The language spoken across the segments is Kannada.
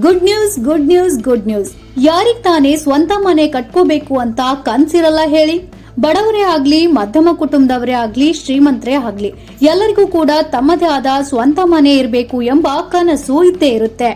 Good news good news good news ಯಾರಿಗ್ ತಾನೇ ಸ್ವಂತ ಮನೆ ಕಟ್ಕೋಬೇಕು ಅಂತ ಕನ್ಸಿರಲ್ಲ ಹೇಳಿ? ಬಡವರೇ ಆಗ್ಲಿ, ಮಧ್ಯಮ ಕುಟುಂಬದವರೇ ಆಗ್ಲಿ, ಶ್ರೀಮಂತರೇ ಆಗ್ಲಿ, ಎಲ್ಲರಿಗೂ ಕೂಡ ತಮ್ಮದೇ ಆದ ಸ್ವಂತ ಮನೆ ಇರಬೇಕು ಎಂಬ ಕನಸು ಇದ್ದೇ ಇರುತ್ತೆ.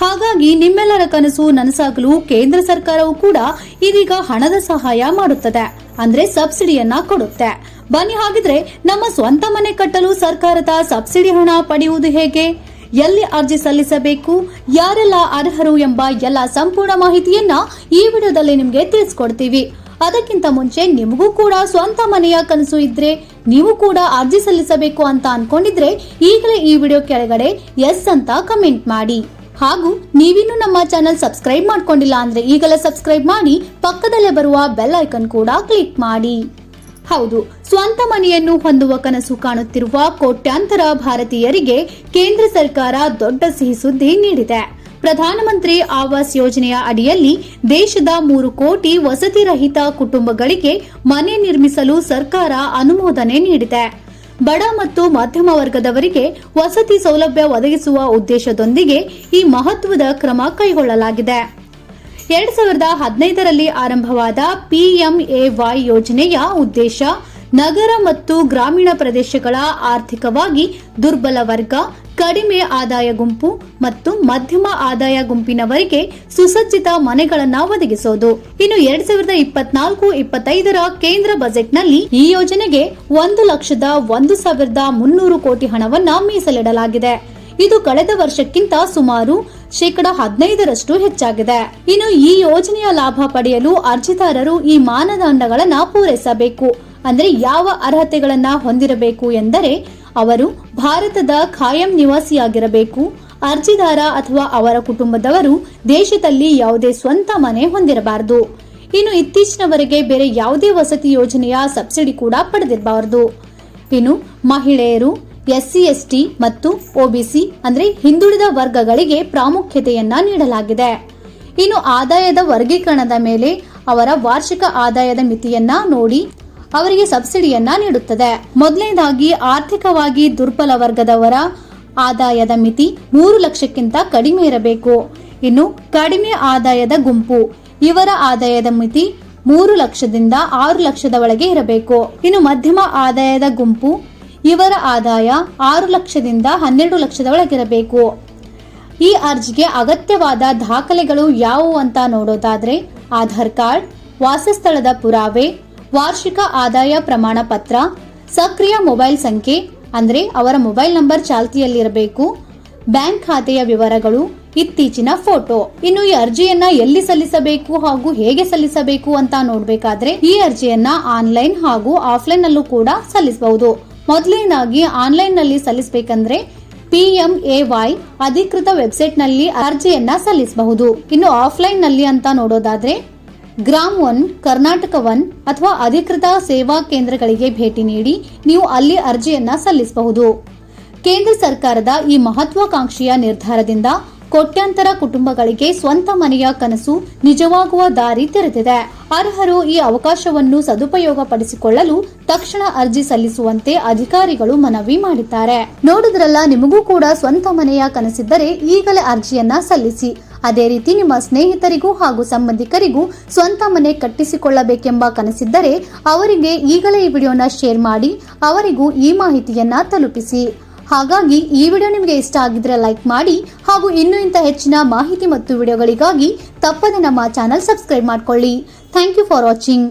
ಹಾಗಾಗಿ ನಿಮ್ಮೆಲ್ಲರ ಕನಸು ನನಸಾಗಲು ಕೇಂದ್ರ ಸರ್ಕಾರವು ಕೂಡ ಇದೀಗ ಹಣದ ಸಹಾಯ ಮಾಡುತ್ತದೆ. ಅಂದ್ರೆ ಸಬ್ಸಿಡಿಯನ್ನ ಕೊಡುತ್ತೆ. ಬನ್ನಿ ಹಾಗಿದ್ರೆ ನಮ್ಮ ಸ್ವಂತ ಮನೆ ಕಟ್ಟಲು ಸರ್ಕಾರದ ಸಬ್ಸಿಡಿ ಹಣ ಪಡೆಯುವುದು ಹೇಗೆ? ಎಲ್ಲಿ ಅರ್ಜಿ ಸಲ್ಲಿಸಬೇಕು, ಯಾರೆಲ್ಲ ಅರ್ಹರು ಎಂಬ ಎಲ್ಲ ಸಂಪೂರ್ಣ ಮಾಹಿತಿಯನ್ನ ಈ ವಿಡಿಯೋದಲ್ಲಿ ನಿಮಗೆ ತಿಳಿಸ್ಕೊಡ್ತೀವಿ. ಅದಕ್ಕಿಂತ ಮುಂಚೆ ನಿಮಗೂ ಕೂಡ ಸ್ವಂತ ಮನೆಯ ಕನಸು ಇದ್ರೆ ನೀವು ಕೂಡ ಅರ್ಜಿ ಸಲ್ಲಿಸಬೇಕು ಅಂತ ಅನ್ಕೊಂಡಿದ್ರೆ ಈಗಲೇ ಈ ವಿಡಿಯೋ ಕೆಳಗಡೆ ಎಸ್ ಅಂತ ಕಮೆಂಟ್ ಮಾಡಿ. ಹಾಗೂ ನೀವಿನ್ನು ನಮ್ಮ ಚಾನೆಲ್ ಸಬ್ಸ್ಕ್ರೈಬ್ ಮಾಡ್ಕೊಂಡಿಲ್ಲ ಅಂದ್ರೆ ಈಗಲೇ ಸಬ್ಸ್ಕ್ರೈಬ್ ಮಾಡಿ, ಪಕ್ಕದಲ್ಲೇ ಬರುವ ಬೆಲ್ ಐಕನ್ ಕೂಡ ಕ್ಲಿಕ್ ಮಾಡಿ. ಹೌದು, ಸ್ವಂತ ಮನೆಯನ್ನು ಹೊಂದುವ ಕನಸು ಕಾಣುತ್ತಿರುವ ಕೋಟ್ಯಾಂತರ ಭಾರತೀಯರಿಗೆ ಕೇಂದ್ರ ಸರ್ಕಾರ ದೊಡ್ಡ ಸಿಹಿ ಸುದ್ದಿ ನೀಡಿದೆ. ಪ್ರಧಾನಮಂತ್ರಿ ಆವಾಸ್ ಯೋಜನೆಯ ಅಡಿಯಲ್ಲಿ ದೇಶದ ಮೂರು ಕೋಟಿ ವಸತಿ ರಹಿತ ಕುಟುಂಬಗಳಿಗೆ ಮನೆ ನಿರ್ಮಿಸಲು ಸರ್ಕಾರ ಅನುಮೋದನೆ ನೀಡಿದೆ. ಬಡ ಮತ್ತು ಮಧ್ಯಮ ವರ್ಗದವರಿಗೆ ವಸತಿ ಸೌಲಭ್ಯ ಒದಗಿಸುವ ಉದ್ದೇಶದೊಂದಿಗೆ ಈ ಮಹತ್ವದ ಕ್ರಮ ಕೈಗೊಳ್ಳಲಾಗಿದೆ. ಎರಡ್ ಸಾವಿರದ ಹದಿನೈದರಲ್ಲಿ ಆರಂಭವಾದ ಪಿಎಂಎವೈ ಯೋಜನೆಯ ಉದ್ದೇಶ ನಗರ ಮತ್ತು ಗ್ರಾಮೀಣ ಪ್ರದೇಶಗಳ ಆರ್ಥಿಕವಾಗಿ ದುರ್ಬಲ ವರ್ಗ, ಕಡಿಮೆ ಆದಾಯ ಗುಂಪು ಮತ್ತು ಮಧ್ಯಮ ಆದಾಯ ಗುಂಪಿನವರಿಗೆ ಸುಸಜ್ಜಿತ ಮನೆಗಳನ್ನು ಒದಗಿಸೋದು. ಇನ್ನು ಎರಡ್ ಸಾವಿರದ ಇಪ್ಪತ್ನಾಲ್ಕು, ಇಪ್ಪತ್ತೈದರ ಕೇಂದ್ರ ಬಜೆಟ್ನಲ್ಲಿ ಈ ಯೋಜನೆಗೆ ಒಂದು ಲಕ್ಷದ ಒಂದು ಸಾವಿರದ ಮುನ್ನೂರು ಕೋಟಿ ಹಣವನ್ನು ಮೀಸಲಿಡಲಾಗಿದೆ. ಇದು ಕಳೆದ ವರ್ಷಕ್ಕಿಂತ ಸುಮಾರು ಶೇಕಡ ಹದಿನೈದರಷ್ಟು ಹೆಚ್ಚಾಗಿದೆ. ಇನ್ನು ಈ ಯೋಜನೆಯ ಲಾಭ ಪಡೆಯಲು ಅರ್ಜಿದಾರರು ಈ ಮಾನದಂಡಗಳನ್ನು ಪೂರೈಸಬೇಕು. ಅಂದರೆ ಯಾವ ಅರ್ಹತೆಗಳನ್ನು ಹೊಂದಿರಬೇಕು ಎಂದರೆ, ಅವರು ಭಾರತದ ಖಾಯಂ ನಿವಾಸಿಯಾಗಿರಬೇಕು, ಅರ್ಜಿದಾರ ಅಥವಾ ಅವರ ಕುಟುಂಬದವರು ದೇಶದಲ್ಲಿ ಯಾವುದೇ ಸ್ವಂತ ಮನೆ ಹೊಂದಿರಬಾರದು. ಇನ್ನು ಇತ್ತೀಚಿನವರೆಗೆ ಬೇರೆ ಯಾವುದೇ ವಸತಿ ಯೋಜನೆಯ ಸಬ್ಸಿಡಿ ಕೂಡ ಪಡೆದಿರಬಾರದು. ಇನ್ನು ಮಹಿಳೆಯರು ಎಸ್ಸಿ, ಎಸ್ಟಿ ಮತ್ತು ಒಬಿಸಿ ಅಂದ್ರೆ ಹಿಂದುಳಿದ ವರ್ಗಗಳಿಗೆ ಪ್ರಾಮುಖ್ಯತೆಯನ್ನ ನೀಡಲಾಗಿದೆ. ಇನ್ನು ಆದಾಯದ ವರ್ಗೀಕರಣದ ಮೇಲೆ ಅವರ ವಾರ್ಷಿಕ ಆದಾಯದ ಮಿತಿಯನ್ನ ನೋಡಿ ಅವರಿಗೆ ಸಬ್ಸಿಡಿಯನ್ನ ನೀಡುತ್ತದೆ. ಮೊದಲನೇದಾಗಿ ಆರ್ಥಿಕವಾಗಿ ದುರ್ಬಲ ವರ್ಗದವರ ಆದಾಯದ ಮಿತಿ ಮೂರು ಲಕ್ಷಕ್ಕಿಂತ ಕಡಿಮೆ ಇರಬೇಕು. ಇನ್ನು ಕಡಿಮೆ ಆದಾಯದ ಗುಂಪು, ಇವರ ಆದಾಯದ ಮಿತಿ ಮೂರು ಲಕ್ಷದಿಂದ ಆರು ಲಕ್ಷದ ಒಳಗೆ ಇರಬೇಕು. ಇನ್ನು ಮಧ್ಯಮ ಆದಾಯದ ಗುಂಪು ಇವರ ಆದಾಯ ಆರು ಲಕ್ಷದಿಂದ ಹನ್ನೆರಡು ಲಕ್ಷದ ಒಳಗಿರಬೇಕು ಈ ಅರ್ಜಿಗೆ ಅಗತ್ಯವಾದ ದಾಖಲೆಗಳು ಯಾವುವು ಅಂತ ನೋಡೋದಾದ್ರೆ, ಆಧಾರ್ ಕಾರ್ಡ್, ವಾಸಸ್ಥಳದ ಪುರಾವೆ, ವಾರ್ಷಿಕ ಆದಾಯ ಪ್ರಮಾಣ ಪತ್ರ, ಸಕ್ರಿಯ ಮೊಬೈಲ್ ಸಂಖ್ಯೆ, ಅಂದ್ರೆ ಅವರ ಮೊಬೈಲ್ ನಂಬರ್ ಚಾಲ್ತಿಯಲ್ಲಿರಬೇಕು, ಬ್ಯಾಂಕ್ ಖಾತೆಯ ವಿವರಗಳು, ಇತ್ತೀಚಿನ ಫೋಟೋ. ಇನ್ನು ಈ ಅರ್ಜಿಯನ್ನ ಎಲ್ಲಿ ಸಲ್ಲಿಸಬೇಕು ಹಾಗೂ ಹೇಗೆ ಸಲ್ಲಿಸಬೇಕು ಅಂತ ನೋಡ್ಬೇಕಾದ್ರೆ ಈ ಅರ್ಜಿಯನ್ನ ಆನ್ಲೈನ್ ಹಾಗೂ ಆಫ್ಲೈನ್ ಅಲ್ಲೂ ಕೂಡ ಸಲ್ಲಿಸಬಹುದು. ಮೊದಲನೇದಾಗಿ ಆನ್ಲೈನ್ನಲ್ಲಿ ಸಲ್ಲಿಸಬೇಕಂದ್ರೆ ಪಿಎಂಎವೈ ಅಧಿಕೃತ ವೆಬ್ಸೈಟ್ನಲ್ಲಿ ಅರ್ಜಿಯನ್ನ ಸಲ್ಲಿಸಬಹುದು. ಇನ್ನು ಆಫ್ಲೈನ್ನಲ್ಲಿ ಅಂತ ನೋಡೋದಾದ್ರೆ ಗ್ರಾಮ್ ಒನ್, ಕರ್ನಾಟಕ ಒನ್ ಅಥವಾ ಅಧಿಕೃತ ಸೇವಾ ಕೇಂದ್ರಗಳಿಗೆ ಭೇಟಿ ನೀಡಿ ನೀವು ಅಲ್ಲಿ ಅರ್ಜಿಯನ್ನ ಸಲ್ಲಿಸಬಹುದು. ಕೇಂದ್ರ ಸರ್ಕಾರದ ಈ ಮಹತ್ವಾಕಾಂಕ್ಷೆಯ ನಿರ್ಧಾರದಿಂದ ಕೋಟ್ಯಾಂತರ ಕುಟುಂಬಗಳಿಗೆ ಸ್ವಂತ ಮನೆಯ ಕನಸು ನಿಜವಾಗುವ ದಾರಿ ತೆರೆದಿದೆ. ಅರ್ಹರು ಈ ಅವಕಾಶವನ್ನು ಸದುಪಯೋಗಪಡಿಸಿಕೊಳ್ಳಲು ತಕ್ಷಣ ಅರ್ಜಿ ಸಲ್ಲಿಸುವಂತೆ ಅಧಿಕಾರಿಗಳು ಮನವಿ ಮಾಡಿದ್ದಾರೆ. ನೋಡಿದ್ರಲ್ಲ, ನಿಮಗೂ ಕೂಡ ಸ್ವಂತ ಮನೆಯ ಕನಸಿದ್ದರೆ ಈಗಲೇ ಅರ್ಜಿಯನ್ನ ಸಲ್ಲಿಸಿ. ಅದೇ ರೀತಿ ನಿಮ್ಮ ಸ್ನೇಹಿತರಿಗೂ ಹಾಗೂ ಸಂಬಂಧಿಕರಿಗೂ ಸ್ವಂತ ಮನೆ ಕಟ್ಟಿಸಿಕೊಳ್ಳಬೇಕೆಂಬ ಕನಸಿದ್ದರೆ ಅವರಿಗೆ ಈಗಲೇ ಈ ವಿಡಿಯೋನ ಶೇರ್ ಮಾಡಿ, ಅವರಿಗೂ ಈ ಮಾಹಿತಿಯನ್ನ ತಲುಪಿಸಿ. ಹಾಗಾಗಿ ಈ ವಿಡಿಯೋ ನಿಮಗೆ ಇಷ್ಟ ಆಗಿದ್ರೆ ಲೈಕ್ ಮಾಡಿ ಹಾಗೂ ಇನ್ನೂ ಇಂಥ ಹೆಚ್ಚಿನ ಮಾಹಿತಿ ಮತ್ತು ವಿಡಿಯೋಗಳಿಗಾಗಿ ತಪ್ಪದೆ ನಮ್ಮ ಚಾನಲ್ ಸಬ್ಸ್ಕ್ರೈಬ್ ಮಾಡಿಕೊಳ್ಳಿ. Thank you for watching